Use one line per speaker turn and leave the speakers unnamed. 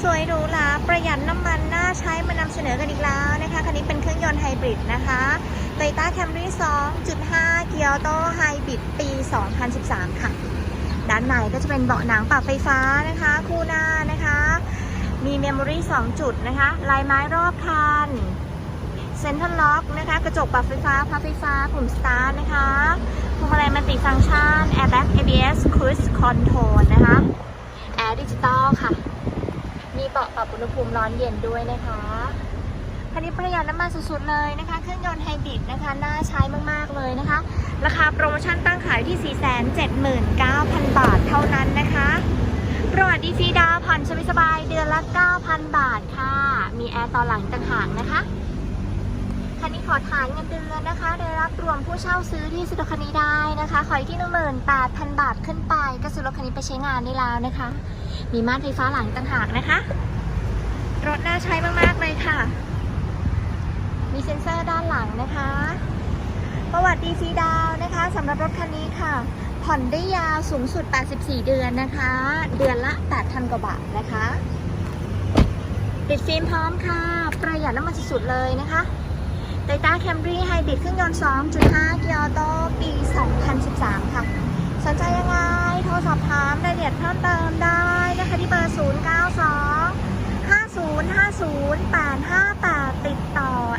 สวยหรูหราประหยัดน้ำมันน่าใช้มานำเสนอกันอีกแล้วนะคะ คันนี้เป็นเครื่องยนต์ไฮบริดนะคะ Toyota Camry 2.5 เกียร์โตไฮบริดปี 2013 ค่ะ ด้านในก็จะเป็นเบาะหนังปรับไฟฟ้านะคะ คู่หน้านะคะ มีเมมโมรี่2จุดนะคะ ลายไม้รอบคันเซ็นทรัลล็อกนะคะ กระจกปรับไฟฟ้าพับไฟฟ้าปุ่มสตาร์ทนะคะพวงมาลัยมัลติฟังก์ชัน Airbag ABS Cruise Control นะคะ แอร์ดิจิตอลค่ะ เบาะปรับอุณหภูมิร้อนเย็นด้วยนะคะคันนี้ประหยัดน้ำมันสุดๆเลยนะคะ เครื่องยนต์ไฮบริดนะคะ น่าใช้มากๆเลยนะคะ ราคาโปรโมชั่นตั้งขายที่ 479,000 บาทเท่านั้นนะคะประวัติดีซีดาวผ่อนสบายๆเดือนละ 9,000 บาทค่ะ มีแอร์ต่อหลังต่างหากนะคะ คันนี้ขอฐานเงินเดือนนะคะได้รับ รวมผู้เช่าซื้อที่ซื้อรถคันนี้ได้นะคะ ขออีกที่หนึ่งหมื่นแปดพันบาทขึ้นไป ก็ซื้อรถคันนี้ไปใช้งานได้แล้วนะคะ มีม่านไฟฟ้าหลังต่างหากนะคะ รถน่าใช้มากๆเลยค่ะ มีเซ็นเซอร์ด้านหลังนะคะ ประวัติดีซีดาวนะคะสำหรับรถคันนี้ค่ะ ผ่อนได้ยาวสูงสุด 84 เดือนนะคะ เดือนละ 8,000 กว่าบาทนะคะติดฟิล์มพร้อมค่ะ ประหยัดน้ำมันสุดๆเลยนะคะ ต้าแคมรี่ไฮบริดเครื่องยนต์ 2.5 เกียร์ออโต้ปี 2013 ค่ะ สนใจยังไง โทรสอบถามรายละเอียดเพิ่มเติมได้นะคะที่เบอร์ 092 5050 85